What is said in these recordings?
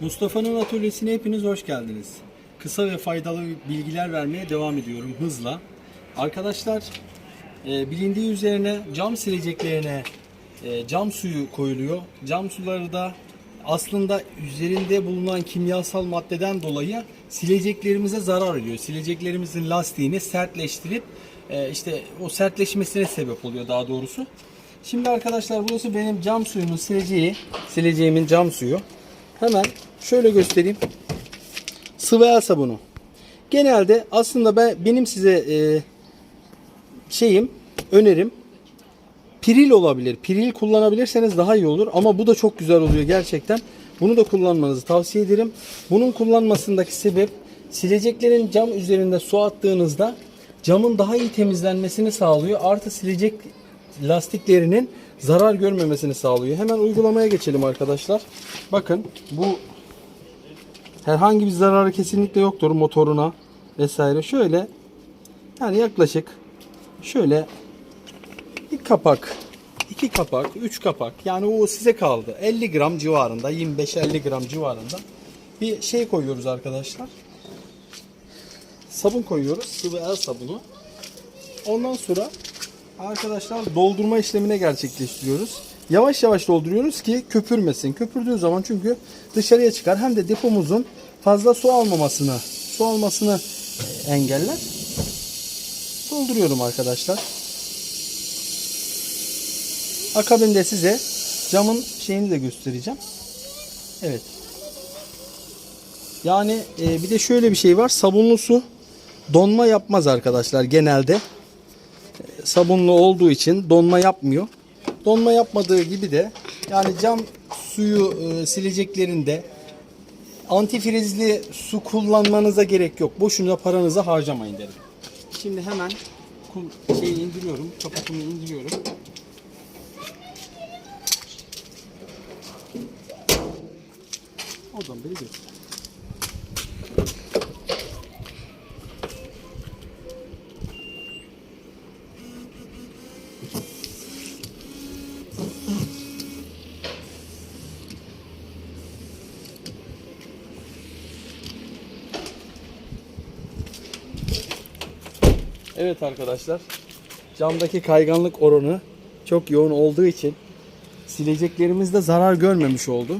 Mustafa'nın atölyesine hepiniz hoş geldiniz. Kısa ve faydalı bilgiler vermeye devam ediyorum hızla. Arkadaşlar e, bilindiği üzerine cam sileceklerine e, cam suyu koyuluyor. Cam suları da aslında üzerinde bulunan kimyasal maddeden dolayı sileceklerimize zarar ediyor. Sileceklerimizin lastiğini sertleştirip e, işte o sertleşmesine sebep oluyor daha doğrusu. Şimdi arkadaşlar burası benim cam suyumun sileceği, sileceğimin cam suyu. Hemen şöyle göstereyim. Sıvı el sabunu. Genelde aslında ben benim size e, şeyim, önerim piril olabilir. Piril kullanabilirseniz daha iyi olur ama bu da çok güzel oluyor gerçekten. Bunu da kullanmanızı tavsiye ederim. Bunun kullanmasındaki sebep sileceklerin cam üzerinde su attığınızda camın daha iyi temizlenmesini sağlıyor. Artı silecek lastiklerinin zarar görmemesini sağlıyor. Hemen uygulamaya geçelim arkadaşlar. Bakın bu herhangi bir zararı kesinlikle yoktur motoruna vesaire. Şöyle yani yaklaşık şöyle bir kapak, iki kapak, üç kapak yani o size kaldı. 50 gram civarında, 25-50 gram civarında bir şey koyuyoruz arkadaşlar. Sabun koyuyoruz, sıvı el sabunu. Ondan sonra arkadaşlar doldurma işlemine gerçekleştiriyoruz. Yavaş yavaş dolduruyoruz ki köpürmesin. Köpürdüğü zaman çünkü dışarıya çıkar. Hem de depomuzun fazla su almamasını, su almasını e, engeller. Dolduruyorum arkadaşlar. Akabinde size camın şeyini de göstereceğim. Evet. Yani e, bir de şöyle bir şey var. Sabunlu su donma yapmaz arkadaşlar genelde. E, sabunlu olduğu için donma yapmıyor. Donma yapmadığı gibi de yani cam suyu e, sileceklerinde antifrizli su kullanmanıza gerek yok. Boşuna paranızı harcamayın derim. Şimdi hemen şeyi indiriyorum. Kapatımı indiriyorum. Oradan beri göster. Evet arkadaşlar. Camdaki kayganlık oranı çok yoğun olduğu için sileceklerimiz de zarar görmemiş oldu.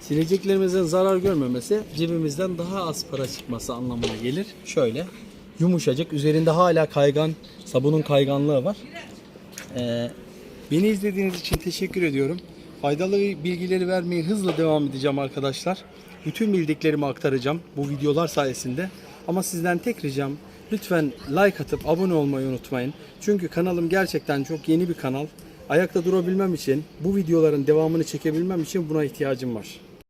Sileceklerimizin zarar görmemesi cebimizden daha az para çıkması anlamına gelir. Şöyle yumuşacık üzerinde hala kaygan sabunun kayganlığı var. Ee, beni izlediğiniz için teşekkür ediyorum. Faydalı bilgileri vermeye hızla devam edeceğim arkadaşlar. Bütün bildiklerimi aktaracağım bu videolar sayesinde. Ama sizden tek ricam lütfen like atıp abone olmayı unutmayın. Çünkü kanalım gerçekten çok yeni bir kanal. Ayakta durabilmem için, bu videoların devamını çekebilmem için buna ihtiyacım var.